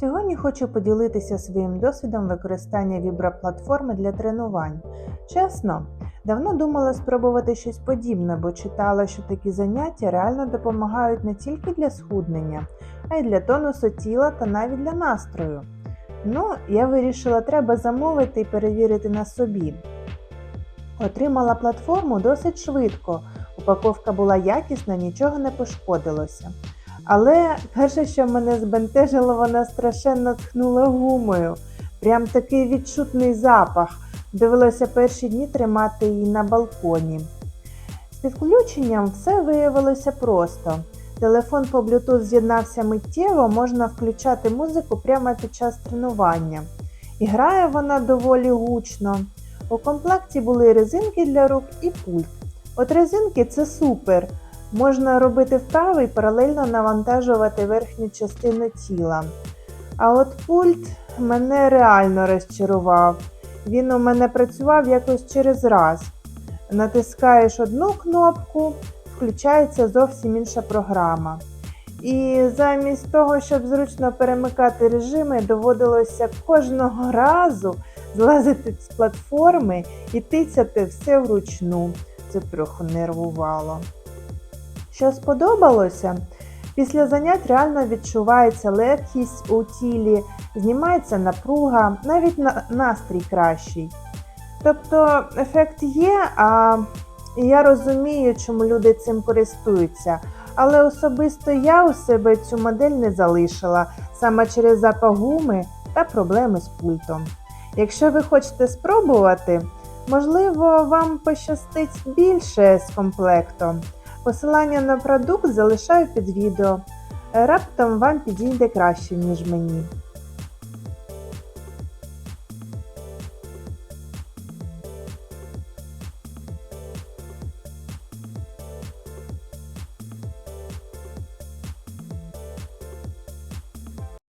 Сьогодні хочу поділитися своїм досвідом використання віброплатформи для тренувань. Чесно, давно думала спробувати щось подібне, бо читала, що такі заняття реально допомагають не тільки для схуднення, а й для тонусу тіла та навіть для настрою. Ну, я вирішила, треба замовити і перевірити на собі. Отримала платформу досить швидко. Упаковка була якісна, нічого не пошкодилося. Але перше, що мене збентежило, вона страшенно тхнула гумою. Прям такий відчутний запах. Довелося перші дні тримати її на балконі. З підключенням все виявилося просто. Телефон по Bluetooth з'єднався миттєво, можна включати музику прямо під час тренування. І грає вона доволі гучно. У комплекті були резинки для рук і пульт. От резинки це супер. Можна робити вправи і паралельно навантажувати верхню частину тіла. А от пульт мене реально розчарував. Він у мене працював якось через раз. Натискаєш одну кнопку, включається зовсім інша програма. І замість того, щоб зручно перемикати режими, доводилося кожного разу злазити з платформи і тицяти все вручну. Це трохи нервувало. Що сподобалося? Після занять реально відчувається легкість у тілі, знімається напруга, навіть на- настрій кращий. Тобто ефект є, а я розумію, чому люди цим користуються. Але особисто я у себе цю модель не залишила саме через запах гуми та проблеми з пультом. Якщо ви хочете спробувати, можливо, вам пощастить більше з комплектом. Посилання на продукт залишаю під відео. Раптом вам підійде краще, ніж мені.